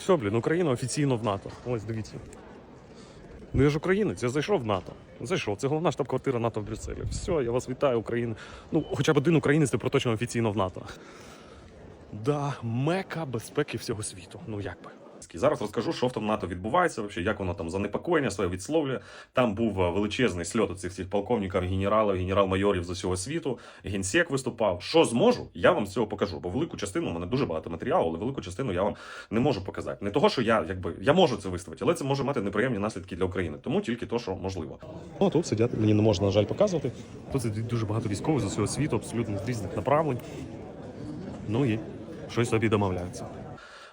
Все, блін, Україна офіційно в НАТО. Ось дивіться. Ну я ж українець, я зайшов в НАТО. Зайшов. Це головна штаб-квартира НАТО в Брюсселі. Все, я вас вітаю, Україна. Ну, хоча б один українець тепер проточно офіційно в НАТО. Да, мека безпеки всього світу. Ну як би. Зараз розкажу, що в тому НАТО відбувається, вообще, як воно там занепокоєння своє відсловлює. Там був е, величезний сльот цих всіх полковників, генералів, генерал-майорів з усього світу. Генсек виступав. Що зможу, я вам з цього покажу. Бо велику частину у мене дуже багато матеріалу, але велику частину я вам не можу показати. Не того, що я якби я можу це виставити, але це може мати неприємні наслідки для України. Тому тільки то, що можливо. Ну тут сидять, мені не можна на жаль показувати. Тут сидить дуже багато військових з усього світу, абсолютно з різних направлень. Ну і щось собі домовляються.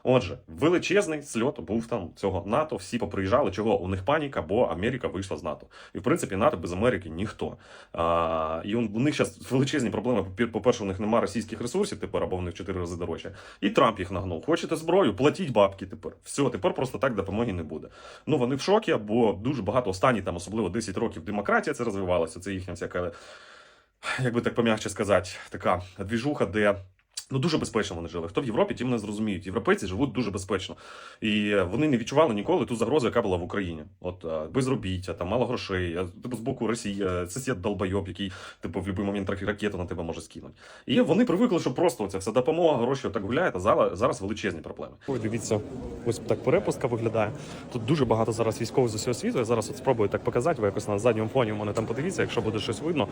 Отже, величезний сльот був там цього НАТО. Всі поприїжджали, чого у них паніка, бо Америка вийшла з НАТО. І в принципі НАТО без Америки ніхто. А, і у них зараз величезні проблеми. По- По-перше, у них немає російських ресурсів тепер, або в них чотири рази дорожче. І Трамп їх нагнув. Хочете зброю, платіть бабки тепер. Все, тепер просто так допомоги не буде. Ну вони в шокі, бо дуже багато останні там, особливо 10 років, демократія це розвивалася. Це їхня всяка, як би так пом'якше сказати, така двіжуха, де. Ну, дуже безпечно вони жили. Хто в Європі, ті мене зрозуміють. Європейці живуть дуже безпечно. І вони не відчували ніколи ту загрозу, яка була в Україні. От е, безробіття, там мало грошей, е, типу з боку Росії, е, сусід долбойоб, який типу в будь-який момент ракету на тебе може скинути. І вони привикли, що просто ця вся допомога, гроші так гуляє, а зараз, величезні проблеми. Ой, дивіться, ось так перепустка виглядає. Тут дуже багато зараз військових з усього світу. Я зараз от спробую так показати, ви якось на задньому фоні у мене там подивіться, якщо буде щось видно.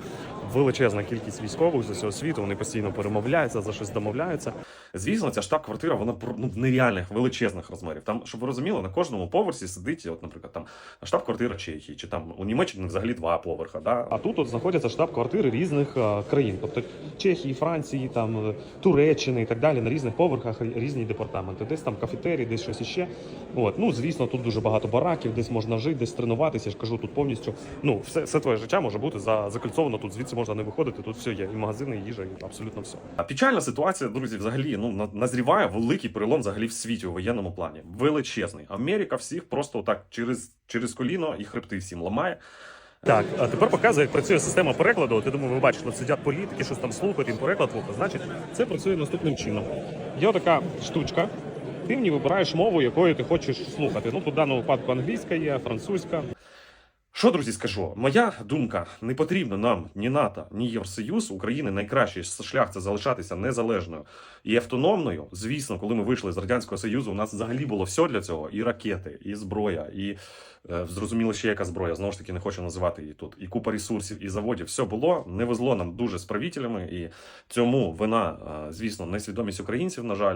Величезна кількість військових з усього світу, вони постійно перемовляються, за щось домовляються. Звісно, ця штаб-квартира вона ну, нереальних величезних розмірів. Там, щоб ви розуміли, на кожному поверсі сидить, от, наприклад, там штаб-квартира Чехії, чи там у Німеччині взагалі два поверха. Да? А тут от знаходяться штаб-квартири різних країн, тобто Чехії, Франції, там е, Туреччини і так далі. На різних поверхах різні департаменти. Десь там кафетерії, десь щось іще. От ну звісно, тут дуже багато бараків, десь можна жити, десь тренуватися. Я ж кажу, тут повністю ну все, все твоє життя може бути за закольцовано. Тут звідси можна не виходити. Тут все є, і магазини, і їжа, і абсолютно все. А печальна ситуація, друзі, взагалі ну назріває великий перелом взагалі в світі у воєнному плані. Величезний. Америка всіх просто так через, через коліно і хребти всім ламає. Так, а тепер показує, як працює система перекладу. От я думаю, ви бачите, сидять політики, щось там слухають, їм переклад вуха. Значить, це працює наступним чином. Є така штучка. Ти мені вибираєш мову, якою ти хочеш слухати. Ну, тут в даному випадку англійська є, французька. Що, друзі, скажу? Моя думка: не потрібно нам ні НАТО, ні Євросоюз. України найкращий шлях це залишатися незалежною і автономною. Звісно, коли ми вийшли з радянського союзу, у нас взагалі було все для цього: і ракети, і зброя, і е, зрозуміло ще яка зброя. Знову ж таки, не хочу називати її тут. І купа ресурсів, і заводів. Все було. Не везло нам дуже з правителями, і цьому вина, е, звісно, несвідомість українців, на жаль.